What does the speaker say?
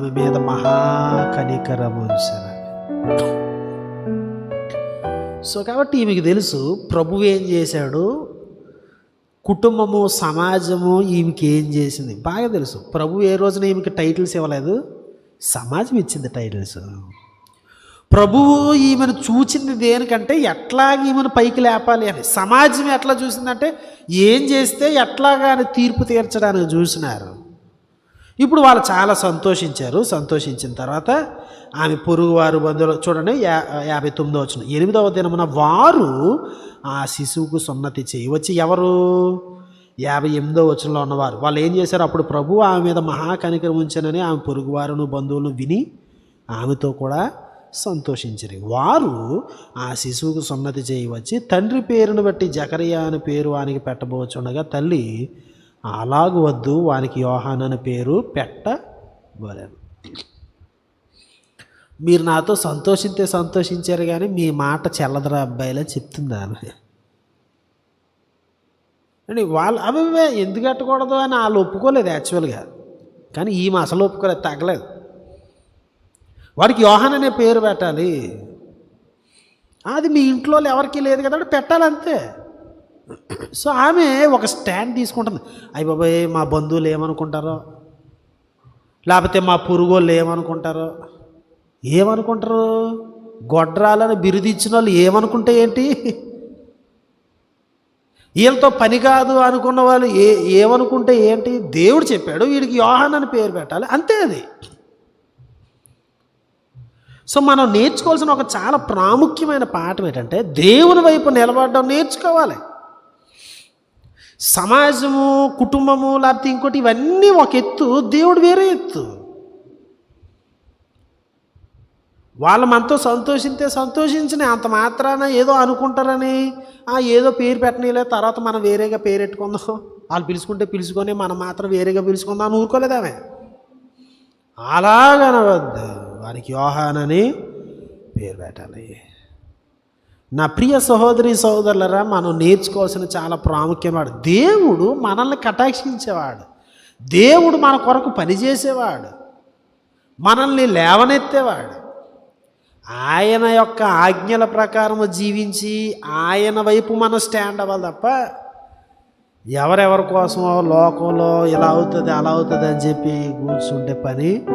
ఆమె మీద మహా కనికరము ఉంచాను సో కాబట్టి ఈమెకి తెలుసు ప్రభు ఏం చేశాడు? కుటుంబము సమాజము ఈమెకి ఏం చేసింది? బాగా తెలుసు. ప్రభు ఏ రోజున ఈమెకి టైటిల్స్ ఇవ్వలేదు? సమాజం ఇచ్చింది టైటిల్స్. ప్రభువు ఈమెను చూచింది దేనికంటే ఎట్లాగ ఈమెను పైకి లేపాలి అని. సమాజం ఎట్లా చూసిందంటే ఏం చేస్తే ఎట్లాగా అని తీర్పు తీర్చడానికి చూసినారు. ఇప్పుడు వాళ్ళు చాలా సంతోషించారు. సంతోషించిన తర్వాత ఆమె పొరుగువారు బంధువులు చూడండి యా యాభై తొమ్మిదో వచ్చిన ఎనిమిదవ దినమున వారు ఆ శిశువుకు సున్నతి చేయవచ్చి ఎవరు? యాభై ఎనిమిదో వచనంలో ఉన్నవారు. వాళ్ళు ఏం చేశారు? అప్పుడు ప్రభు ఆమె మీద మహాకనికరం ఉంచానని ఆమె పొరుగువారును బంధువులను విని ఆమెతో కూడా సంతోషించరు. వారు ఆ శిశువుకు సున్నతి చేయవచ్చి తండ్రి పేరును బట్టి జకరియా అని పేరు వానికి పెట్టబోచుండగా తల్లి అలాగు వద్దు వానికి యోహాన్ అని పేరు పెట్టబోలేను మీరు నాతో సంతోషింతే సంతోషించారు కానీ మీ మాట చెల్లదరా అబ్బాయిలా చెప్తుంది ఆమె అని వాళ్ళు అవి ఎందుకు కట్టకూడదు అని వాళ్ళు ఒప్పుకోలేదు యాక్చువల్గా. కానీ ఈమె అసలు ఒప్పుకోలేదు తగ్గలేదు. వాడికి యోహాన్ అనే పేరు పెట్టాలి. అది మీ ఇంట్లో ఎవరికీ లేదు కదా పెట్టాలంతే. సో ఆమె ఒక స్టాండ్ తీసుకుంటుంది. అయ్యి బాబాయ్ మా బంధువులు ఏమనుకుంటారో? లేకపోతే మా పురుగోళ్ళు ఏమనుకుంటారో? ఏమనుకుంటారు? గొడ్రాలను బిరుదిచ్చిన వాళ్ళు ఏమనుకుంటే ఏంటి? వీళ్ళతో పని కాదు అనుకున్న వాళ్ళు ఏ ఏమనుకుంటే ఏంటి? దేవుడు చెప్పాడు వీడికి యోహాన్ అని పేరు పెట్టాలి. అంతే అది. సో మనం నేర్చుకోవాల్సిన ఒక చాలా ప్రాముఖ్యమైన పాఠం ఏంటంటే దేవుని వైపు నిలబడడం నేర్చుకోవాలి. సమాజము కుటుంబము లేకపోతే ఇంకోటి ఇవన్నీ ఒక ఎత్తు దేవుడు వేరే ఎత్తు. వాళ్ళు మనతో సంతోషింతే సంతోషించిన అంత మాత్రాన ఏదో అనుకుంటారని ఏదో పేరు పెట్టనీలే తర్వాత మనం వేరేగా పేరు పెట్టుకుందాం వాళ్ళు పిలుచుకుంటే పిలుచుకొని మనం మాత్రం వేరేగా పిలుచుకుందాం అని ఊరుకోలేదామే అలాగనవద్దు. వారికి యోహానని పేరు పెట్టాలి. నా ప్రియ సహోదరి సహోదరులరా మనం నేర్చుకోవాల్సిన చాలా ప్రాముఖ్యమాడు దేవుడు మనల్ని కటాక్షించేవాడు. దేవుడు మన కొరకు పనిచేసేవాడు. మనల్ని లేవనెత్తేవాడు. ఆయన యొక్క ఆజ్ఞల ప్రకారము జీవించి ఆయన వైపు మనం స్టాండ్ అవ్వాలి తప్ప ఎవరెవరి కోసమో లోకంలో ఇలా అవుతుంది అలా అవుతుంది అని చెప్పి కూర్చుంటే పని